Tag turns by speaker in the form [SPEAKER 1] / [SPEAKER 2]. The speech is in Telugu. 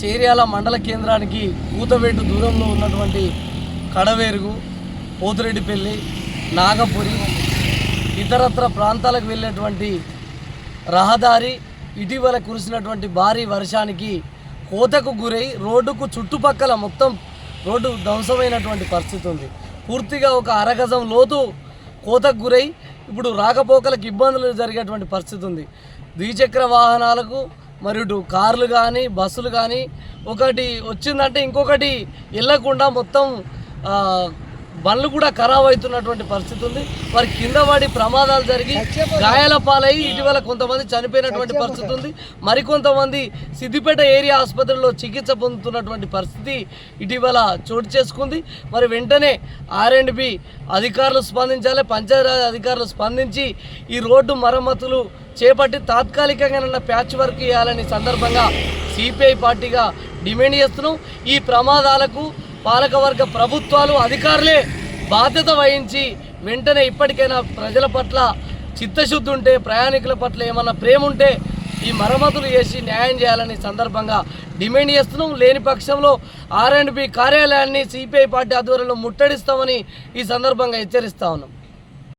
[SPEAKER 1] చేర్యాల మండల కేంద్రానికి కూతవేటు దూరంలో ఉన్నటువంటి కడవేరుగు పోతిరెడ్డిపల్లి నాగపురి ఇతరత్ర ప్రాంతాలకు వెళ్ళేటువంటి రహదారి ఇటీవల కురిసినటువంటి భారీ వర్షానికి కోతకు గురై రోడ్డుకు చుట్టుపక్కల మొత్తం రోడ్డు ధ్వంసమైనటువంటి పరిస్థితి ఉంది. పూర్తిగా ఒక అరగజం లోతు కోతకు గురై ఇప్పుడు రాకపోకలకు ఇబ్బందులు జరిగేటువంటి పరిస్థితి ఉంది. ద్విచక్ర వాహనాలకు మరియు ఇటు కార్లు కానీ బస్సులు కానీ ఒకటి వచ్చిందంటే ఇంకొకటి వెళ్ళకుండా మొత్తం బండ్లు కూడా ఖరాబ్ అవుతున్నటువంటి పరిస్థితి ఉంది. వారి కింద పడి ప్రమాదాలు జరిగి గాయాల పాలయ్యి ఇటీవల కొంతమంది చనిపోయినటువంటి పరిస్థితి ఉంది. మరికొంతమంది సిద్దిపేట ఏరియా ఆసుపత్రిలో చికిత్స పొందుతున్నటువంటి పరిస్థితి ఇటీవల చోటు చేసుకుంది. మరి వెంటనే ఆర్ అండ్ బి అధికారులు స్పందించాలి పంచాయతీరాజ్ అధికారులు స్పందించి ఈ రోడ్డు మరమ్మతులు చేపట్టి తాత్కాలికంగా ప్యాచ్ వర్క్ ఇవ్వాలని సందర్భంగా సిపిఐ పార్టీగా డిమాండ్ చేస్తున్నాం. ఈ ప్రమాదాలకు పాలకవర్గ ప్రభుత్వాలు అధికారులే బాధ్యత వహించి వెంటనే ఇప్పటికైనా ప్రజల పట్ల చిత్తశుద్ధి ఉంటే ప్రయాణికుల పట్ల ఏమన్నా ప్రేమ ఉంటే ఈ మరమ్మతులు చేసి న్యాయం చేయాలని సందర్భంగా డిమాండ్ చేస్తున్నాం. లేని పక్షంలో ఆర్ అండ్ బి కార్యాలయాన్ని సిపిఐ పార్టీ ఆధ్వర్యంలో ముట్టడిస్తామని ఈ సందర్భంగా హెచ్చరిస్తా ఉన్నాం.